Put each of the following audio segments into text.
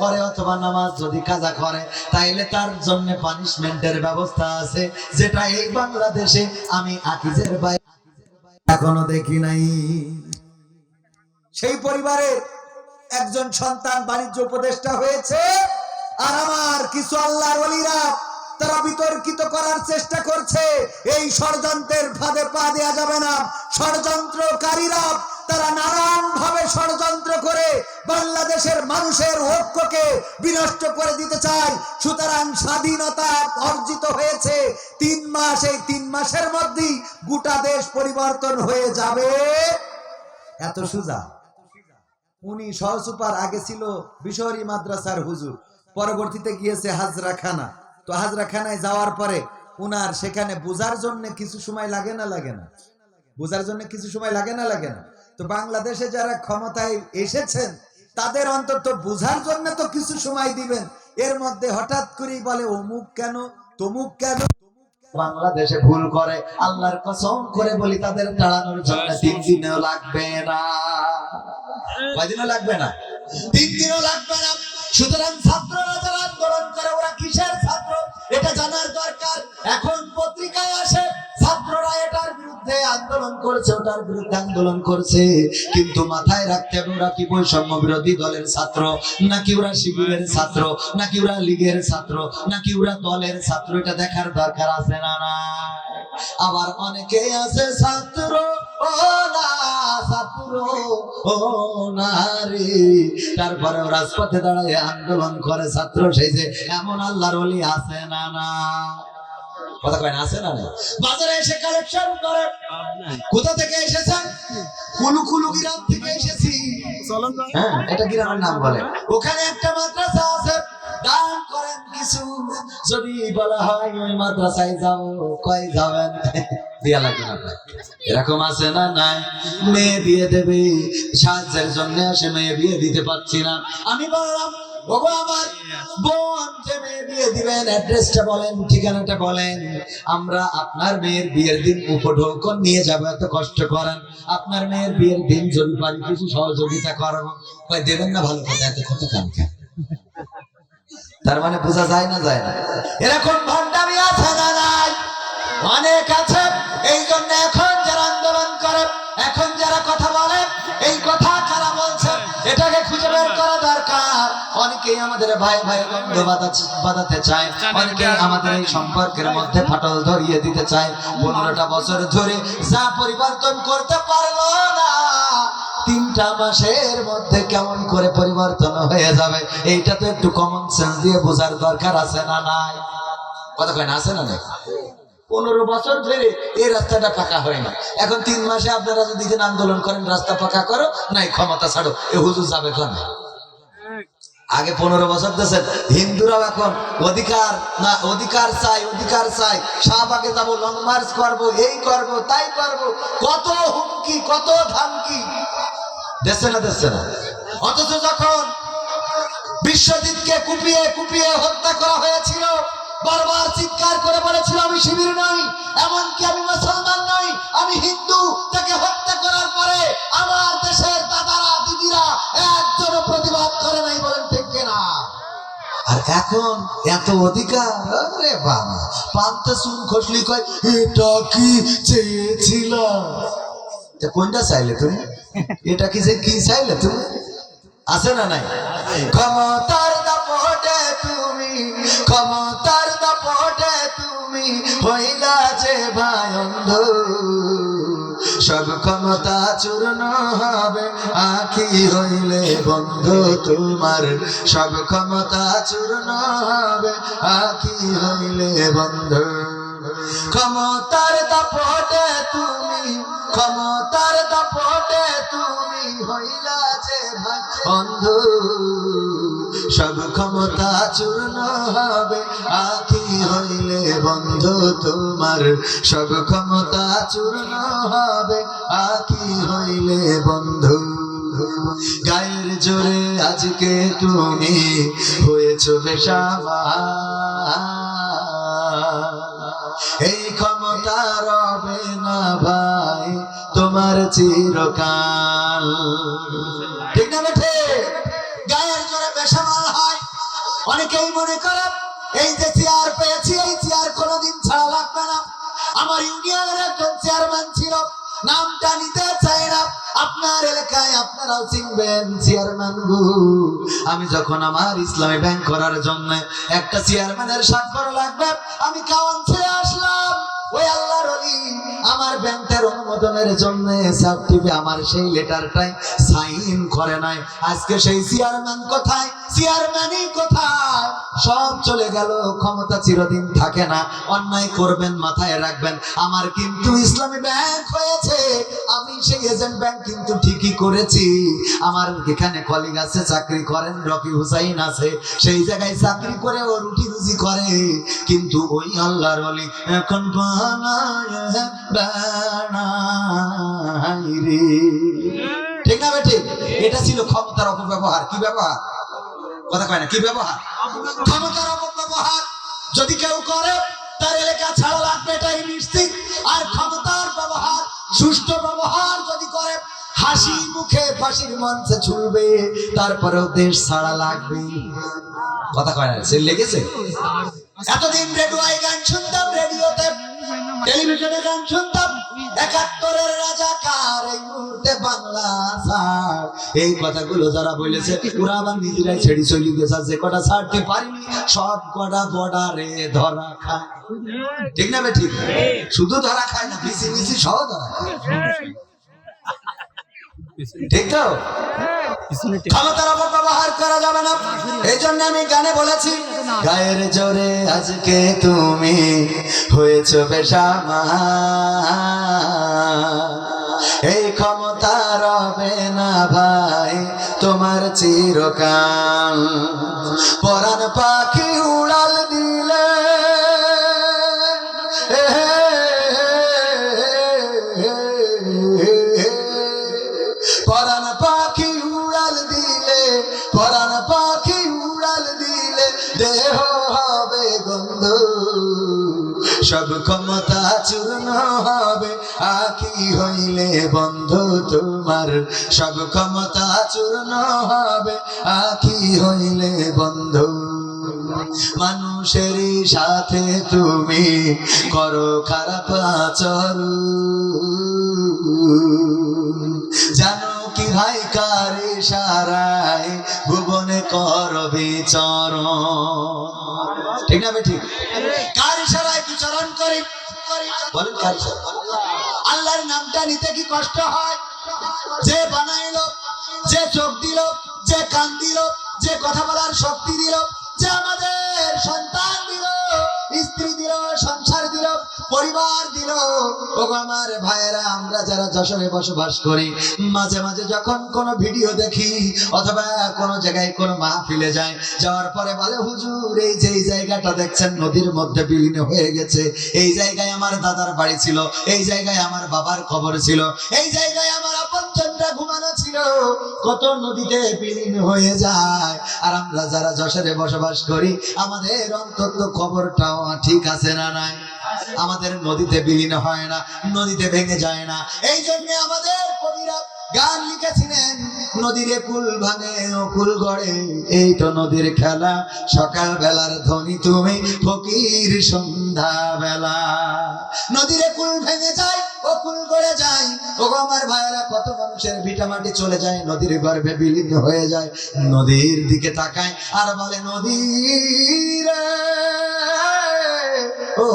করে অথবা নামাজ যদি কাজা করে, তাইলে তার জন্য পানিশমেন্টের ব্যবস্থা আছে, যেটা এই বাংলাদেশে আমি আকিজের এখনও দেখি নাই। সেই পরিবারের একজন সন্তান বাণিজ্য উপদেষ্টা হয়েছে, আর আমার কিছু আল্লাহর তারা বিতর্কিত করার চেষ্টা করছে, এই ষড়যন্ত্রের ফাঁদে পা দেওয়া যাবে না। ষড়যন্ত্রকারীরা তারা নানান ভাবে ষড়যন্ত্র করে বাংলাদেশের মানুষের ঐক্যকে বিনষ্ট করে দিতে চায় সুতরাং স্বাধীনতা অর্জিত হয়েছে। তিন মাস, এই তিন মাসের মধ্যেই গোটা দেশ পরিবর্তন হয়ে যাবে। এত সুজা। উনি সহসুপার আগে ছিল বিশহরি মাদ্রাসার হুজুর, পরবর্তীতে গিয়েছে হাজরাখানা। তো হাজরাখানায় যাওয়ার পরে উনার সেখানে বোঝার জন্য কিছু সময় লাগে না লাগে না? বোঝার জন্য কিছু সময় লাগে না লাগে না? তো বাংলাদেশে যারা ক্ষমতায় এসেছেন তাদের অন্তত বোঝার জন্য তো কিছু সময় দিবেন। এর মধ্যে হঠাৎ করেই বলে, অমুক কেন? তমুক কেন? বাংলাদেশে ভুল করে, আল্লাহর কসম করে বলি, তাদের তাড়ানোর জন্য তিন দিনও লাগবে না। কয়দিনও লাগবে না? তিন দিনও লাগবে না। সুতরাং ছাত্ররা যারা আন্দোলন করে, ওরা কিসের ছাত্র? এটা জানার দরকার। এখন পত্রিকায় আসে ছাত্ররা এটার বিরুদ্ধে আন্দোলন করছে, ওটার বিরুদ্ধে আন্দোলন করছে। কিন্তু মাথায় রাখতে হবে, ওরা কি বৈষম্য বিরোধী দলের ছাত্র? নাকি ওরা শিবিরের ছাত্র? নাকি ওরা লীগের ছাত্র? নাকি ওরা দলের ছাত্র? এটা দেখার দরকার আছে না না? আবার অনেকে আছে, ছাত্র তারপরে রাজপথে দাঁড়ায় আন্দোলন করে, ছাত্র সেই যে এমন আল্লাহর আছে না না? কথা কয় না আছে না না বাজারে এসে কালেকশন করে। কোথা থেকে এসেছেন কুলু কুলু গ্রাম থেকে এসেছি। হ্যাঁ এটা গ্রামের নাম বলে। ওখানে একটা মাদ্রাসা আছে। দান করেন কিছু। যদি বলা হয় ওই মাদ্রাসায় যাও কয় যাবেন? এরকম আছে না? নাই। মেয়ে বিয়ে দেবে, সাহায্যের জন্য আসে, মেয়ে বিয়ে দিতে পারছি না। আমি বললাম, ওগো আমার বোন যে মেয়ে বিয়ে দিবেন, অ্যাড্রেসটা বলেন, ঠিকানাটা বলেন। আমরা আপনার মেয়ের বিয়ের দিন উপঢৌকন নিয়ে যাব, এত কষ্ট করেন। আপনার মেয়ের বিয়ের দিন যদি পারি, কিছু সহযোগিতা করব। দেবেন না, ভালো কথা, এত কত কাম তার মানে বোঝা যায় না যায় না। এরকম ভণ্ডামি আছে না, নাই? অনেক আছে। অনেকেই আমাদের ভাই ভাই বন্ধু বাঁধাতে চায়। অনেকে আমাদের এই সম্পর্কের মধ্যে ফাটল ধরিয়ে দিতে চায়। পনেরোটা বছর ধরে যা পরিবর্তন করতে পারল না তিনটা মাসের মধ্যে কেমন করে পরিবর্তন হয়ে যাবে এইটা তো একটু কমন সেন্স দিয়ে বোঝার দরকার আছে না নাই? কথা কয় না আছে না নাই? পনেরো বছর ধরে এই রাস্তাটা পাকা হয় না এখন তিন মাসে আপনারা যদি আন্দোলন করেন রাস্তা পাকা করো নাই ক্ষমতা ছাড়ো। এ হুজুর যাবে কোন আগে পনেরো বছর দেশের হিন্দুরাও এখন অধিকার, না, অধিকার চাই অধিকার চাই। শাহবাগে যাব লং মার্চ করব, এই করব, তাই করব। কত হুমকি, কত ধামকি। দেশে না দেশে না। অথচ যখন বিশ্বজিৎকে কুপিয়ে কুপিয়ে হত্যা করা হয়েছিল, বারবার চিৎকার করে বলেছিল, আমি শিবির নই, এমনকি আমি মুসলমান নই, আমি হিন্দু। তাকে হত্যা করার পরে আমার দেশের দাদারা, দিদিরা একজনও প্রতিবাদ করে নাই কিনা আর এখন এত অধিকার? বাবা, পান্তা শুন খসলি কয়, এটা কি চেয়েছিল? কোনটা চাইলে তুমি? এটা কি কি চাইলে তুমি? আছে না নাই? ক্ষমতার দাপটে তুমি, ক্ষমতার দাপটে তুমি হইলা যে ভাই অন্ধ। সব ক্ষমতা চূর্ণ হবে। আখি হইলে বন্ধ তোমার। সব ক্ষমতা চূর্ণ হবে। আখি হইলে বন্ধ। ক্ষমতার দাপটে তুমি, ক্ষমতার দাপটে তুমি হইলা যে বন্ধু। সব ক্ষমতা চূর্ণ হবে। আখি হইলে বন্ধ তোমার। সব ক্ষমতা চূর্ণ হবে। আখি হইলে বন্ধু, গায়ের জোরে আজকে তুমি হয়েছ বেশামা এই ক্ষমতা রবে না ভাই, তোমার চিরকাল। ঠিক না বেঠে? গায়ের জোরে বেশা অনেকেই মনে করে এই যে চেয়ার পেয়েছি, এই চেয়ার কোনোদিন ছাড়া লাগবে না। আমার ইউনিয়নের একজন চেয়ারম্যান ছিল নামটা নিতে চাই না। আপনার এলাকায় আপনারাও চিনবেন, চেয়ারম্যান গু। আমি যখন আমার ইসলামী ব্যাংক করার জন্য একটা চেয়ারম্যানের স্বাক্ষর লাগবে, আমি কাউন্সিলে আসলাম। ওই আল্লাহর আমার ব্যাংকের অনুমোদনের জন্য সার্টিফিকেট আমার সেই লেটারটাই সাইন করে নাই। আজকে সেই চেয়ারম্যান কোথায়? চেয়ারম্যানই কোথায়? সব চলে গেল, ক্ষমতা চিরদিন থাকে না। অন্যায় করবেন, মাথায় রাখবেন। আমার কিন্তু ইসলামী ব্যাংক হয়েছে। আমি সেই এজেন্ট ব্যাংক কিন্তু ঠিকই করেছি। আমার এখানে কলিগ আছে, চাকরি করেন, রকি হুসাইন আছে। সেই জায়গায় চাকরি করে ও রুটি রুজি করে। কিন্তু ওই আল্লাহর অলি এখন ঠিক না বেঠিক এটা ছিল ক্ষমতার অপব্যবহার। কি ব্যবহার? কথা কয় না, কি ব্যবহার? ক্ষমতার অপব্যবহার। যদি কেউ করে, তার এলাকা ছাড়া লাগবে, এটাই নিশ্চিত। আর ক্ষমতার ব্যবহার, সুষ্ঠু ব্যবহার যদি করে, হাসি মুখে, ফাঁসির মঞ্চে ছুলবে তারপরেও দেশ ছাড়া লাগবে। কথা কয় না সে লেগেছে? এতদিন রেডিওয় গান শুনতাম, রেডিওতে টেলিভিশনে গান শুনতাম একাত্তরের রাজাকার এই মুহূর্তে বাংলা ছাড়? এই কথাগুলো যারা বলেছে ওরা আবার নিজেরাই ছেড়ে চলি গেছে যে কটা ছাড়তে পারিনি সব কটা বর্ডারে ধরা খায়। ঠিক না বে ঠিক? শুধু ধরা খায় না বিসি বিসি সহ ধরা খায়। ঠিক তো? ক্ষমতার অপব্যবহার করা যাবে না। এই জন্য আমি গানে বলেছি গায়ের জোরে আজকে তুমি হয়েছ বেশামা এই ক্ষমতা রবে না ভাই তোমার চিরকাল। পরাণ পাখি পরাণ পাখি উড়াল দিলে, পরাণ পাখি উড়াল দিলে দেহ হবে গন্ধ। সব ক্ষমতা চূর্ণ হবে, আখি হইলে বন্ধ তোমার। সব ক্ষমতা চূর্ণ হবে, আখি হইলে বন্ধ। মানুষের সাথে তুমি করো খারাপ আচরণ। জানো কি ভাই কারে সারাই ভুবনে কর বিচরণ ঠিক না ঠিক কার ইশারায় বিচরণ করি? বলেন কার? আল্লাহর নামটা নিতে কি কষ্ট হয়? যে বানাইলো, যে চোখ দিল, যে কান দিল, যে কথা বলার শক্তি দিল, যে আমাদের সন্তান দিল, স্ত্রী দিল, সংসার দিল পরিবার দিল। ওগো আমার ভাইয়েরা, আমরা যারা যশোরে বসবাস করি, মাঝে মাঝে যখন কোনো ভিডিও দেখি অথবা কোনো জায়গায় কোনো মাহফিলে যায় যাওয়ার পরে বলে, হুজুর, এই যে এই জায়গাটা দেখছেন, নদীর মধ্যে বিলীন হয়ে গেছে। এই জায়গায় আমার দাদার বাড়ি ছিল, এই জায়গায় আমার বাবার কবর ছিল, এই জায়গায় আমার আপনজনরা ঘুমানো ছিল। কত নদীতে বিলীন হয়ে যায়। আর আমরা যারা যশোরে বসবাস করি, আমাদের অন্তত খবরটাও ঠিক আছে না নাই? আমাদের নদীতে বিলীন হয় না, নদীতে ভেঙে যায় না। এই জন্য আমাদের কবিরা গান লিখেছিলেন, নদীর কুল ভাঙে ও কুল গড়ে, এই তো নদীর খেলা। সকাল বেলার ধ্বনি তুমি ফকির সন্ধ্যা বেলা নদীর কুল ভেঙে যায় ও কুল গড়ে যায় ও আমার ভাইয়েরা, কত মানুষের ভিটামাটি চলে যায়, নদীর গর্ভে বিলীন হয়ে যায়, নদীর দিকে তাকায় আর বলে, নদীর ও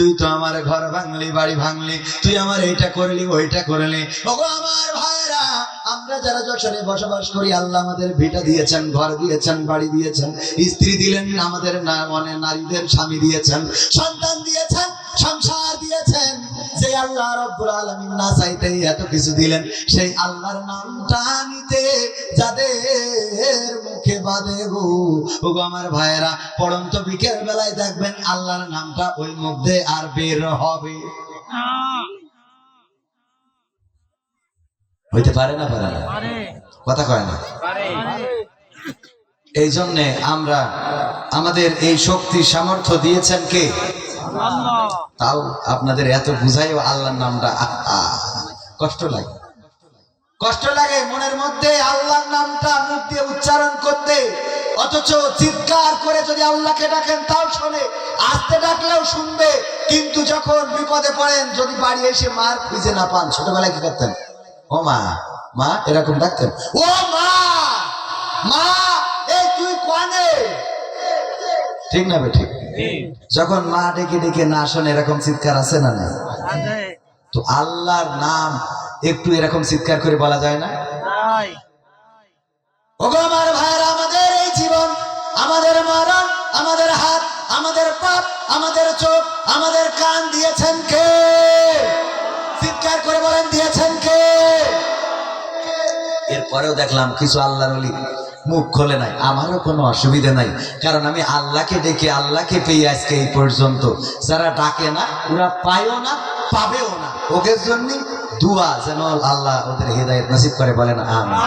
তুই তো আমার ঘর ভাঙলি, বাড়ি ভাঙলি, তুই আমার এইটা করলি, ওইটা করলি। আমার ভাইরা আমরা যারা যশোরে বসবাস করি, আল্লাহ আমাদের ভিটা দিয়েছেন, ঘর দিয়েছেন, বাড়ি দিয়েছেন, স্ত্রী দিলেন, আমাদের মানে নারীদের স্বামী দিয়েছেন, সন্তান দিয়েছেন, সংসার দিয়েছেন। যে আল্লাহ রব্বুল আলামিন না চাইতেই এত কিছু দিলেন সেই আল্লাহর নামটা নিতে যাদের মুখে বাদে গো। ওগো আমার ভাইয়েরা পড়ন্ত বিকেল বেলায় দেখবেন আল্লাহর নামটা ওই মুখ দিয়ে আর বের হবে। হইতে পারে না পারে না? কথা কয় না? এই জন্যে আমরা আমাদের এই শক্তি সামর্থ্য দিয়েছেন কে? তাও আপনাদের এত বুঝাইও আল্লাহর নামটা কষ্ট লাগে। কষ্ট লাগে মনের মধ্যে আল্লাহর নামটা মুখ দিয়ে উচ্চারণ করতে। অথচ চিৎকার করে যদি আল্লাহকে ডাকেন তাও শোনে। আস্তে ডাকলেও শুনবে, কিন্তু যখন বিপদে পড়েন, যদি বাড়ি এসে মার খুঁজে না পান, ছোটবেলায় কি করতেন? ও মা মা, এরকম ডাকতেন। ও মা মা, এই তুই কোয়ানে ঠিক না বে ঠিক। যখন মা ডেকে ডেকে না শোনে এরকম চিৎকার আছে না না তো আল্লাহর নাম একটু এরকম চিৎকার করে বলা যায় না? ওগো আমার আমাদের এই জীবন আমাদের মরণ আমাদের হাত আমাদের পাপ আমাদের চোখ আমাদের কান দিয়েছেন কে? চিৎকার করে বলেন দিয়েছেন কে? এরপরেও দেখলাম কিছু আল্লাহর মুখ খোলে নাই আমারও কোনো অসুবিধা নাই। কারণ আমি আল্লাহকে ডেকে আল্লাহকে পেয়ে আজকে এই পর্যন্ত। যারা ডাকে না ওরা পায়ও না পাবেও না। ওদের জন্য দুয়া যেন আল্লাহ ওদের হৃদায়ত নসিব করে বলেন আমি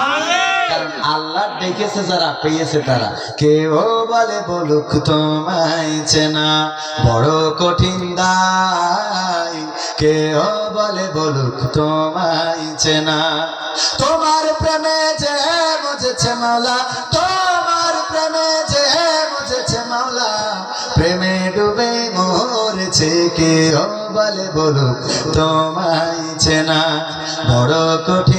কারণ আল্লাহ ডেকেছে যারা পেয়েছে তারা। কেউ বলে বলুক তোমায় চেনা বড় কঠিন দায়। কেউ বলে বলুক তোমায় চেনা। তোমার প্রেমে যে বুঝেছে মাওলা, তোমার প্রেমে যে বুঝেছে মাওলা, প্রেমে ডুবে মরেছে কেউ বলে বলুক, তোমায় চেনা বড় কঠিন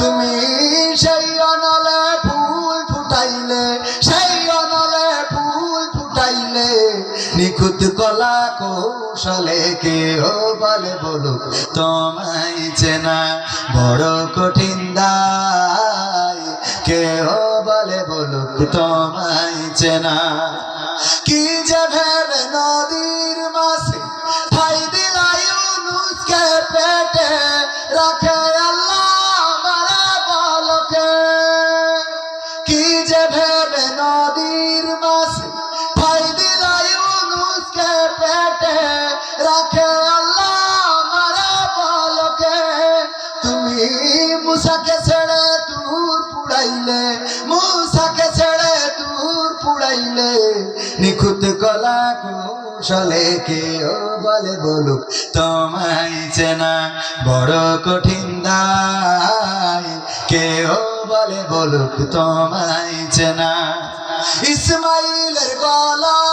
তুমি সেই অনলে ফুল ফুটাইলে, সেই অনলে ফুল ফুটাইলে, নিখুঁত কলা কৌশলে কেউ বলে বলুক, তোমায় চেনা বড় কঠিন দায় কেউ বলে বলুক, তোমায় চেনা। কি যে ভেবে নদীর মাসে ঠাই দিলাই উনুসকে পেটে রাখে কৌশলে কেউ বলে বলুক, তোমায় চেনা বড় কঠিন দায়। কেউ বলে বলুক, তোমায় চেনা। ইসমাইলের গলা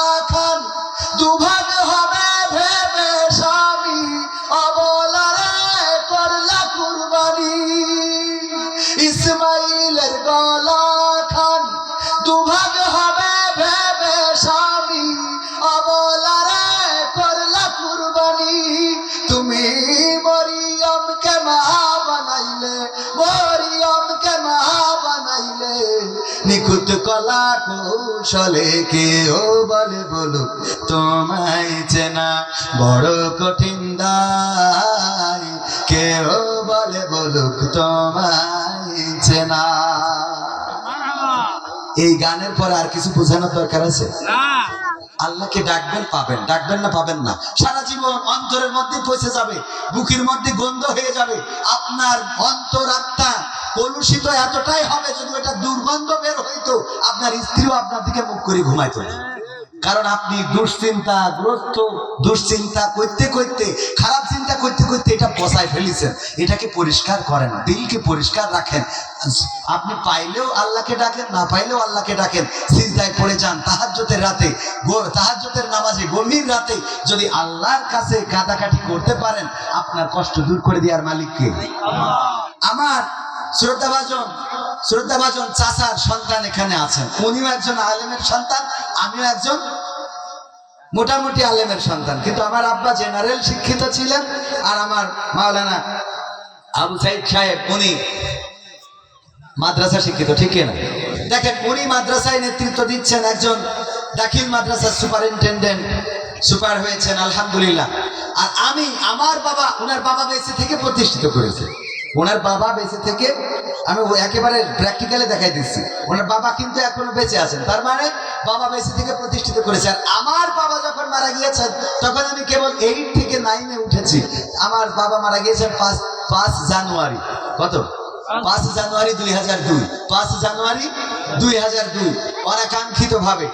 নিখুঁত কলা কৌশলে কেউ বলে বলুক তোমায় চেনা বড় কঠিন দায়। কেউ বলে বলুক তোমায় চেনা। এই গানের পরে আর কিছু বোঝানোর দরকার আছে? আল্লাহকে ডাকবেন পাবেন। ডাকবেন না পাবেন না। সারা জীবন অন্তরের মধ্যে পৌঁছে যাবে বুকের মধ্যে গন্ধ হয়ে যাবে। আপনার অন্তর আত্মা কলুষিত এতটাই হবে যদি এটা দুর্গন্ধ বের হইতো, আপনার স্ত্রীও আপনার দিকে মুখ করে ঘুমাইতো না। কারণ আপনি দুশ্চিন্তা গ্রস্ত, দুশ্চিন্তা করতে করতে, খারাপ চিন্তা করতে করতে এটা বসায় ফেলেছেন। এটাকে পরিষ্কার করেন, দিলকে পরিষ্কার রাখেন। আপনি পাইলেও আল্লাহকে ডাকেন, না পাইলেও আল্লাহকে ডাকেন, সিজদায় পড়ে যান। তাহাজ্জতের রাতে তাহাজ্জতের নামাজে, গভীর রাতে যদি আল্লাহর কাছে কাটাকাটি করতে পারেন, আপনার কষ্ট দূর করে দেওয়ার মালিককে। আমার শ্রদ্ধাভাজন শ্রদ্ধাভাজন চাচার সন্তান এখানে আছেন। উনিও একজন আলেমের সন্তান, আমিও একজন মোটামুটি আলেমের সন্তান। কিন্তু আমার আব্বা জেনারেল শিক্ষিত ছিলেন আর আমার মাওলানা আবু সাইদ সাহেব, উনি মাদ্রাসা শিক্ষিত, ঠিক না দেখেন, উনি মাদ্রাসায় নেতৃত্ব দিচ্ছেন একজন দাখিল মাদ্রাসার সুপারিনটেন্ডেন্ট, সুপার হয়েছেন, আলহামদুলিল্লাহ। আর আমি, আমার বাবা ওনার বাবা বেঁচে থেকে প্রতিষ্ঠিত করেছে। ওনার বাবা বেঁচে থেকে আমি একেবারে প্র্যাকটিক্যালি দেখাই দিচ্ছি। ওনার বাবা কিন্তু এখনও বেঁচে আছেন। তার মানে বাবা বেঁচে থেকে প্রতিষ্ঠিত করেছে। আর আমার বাবা যখন মারা গিয়েছেন তখন আমি কেবল এইট থেকে নাইনে উঠেছি। আমার বাবা মারা গিয়েছেন পাঁচ পাঁচ জানুয়ারি। কত? পাঁচ। জানুয়ারি দুই হাজার দুই। পাঁচ জানুয়ারি দুই হাজার দুই। অনাকাঙ্ক্ষিত ভাবে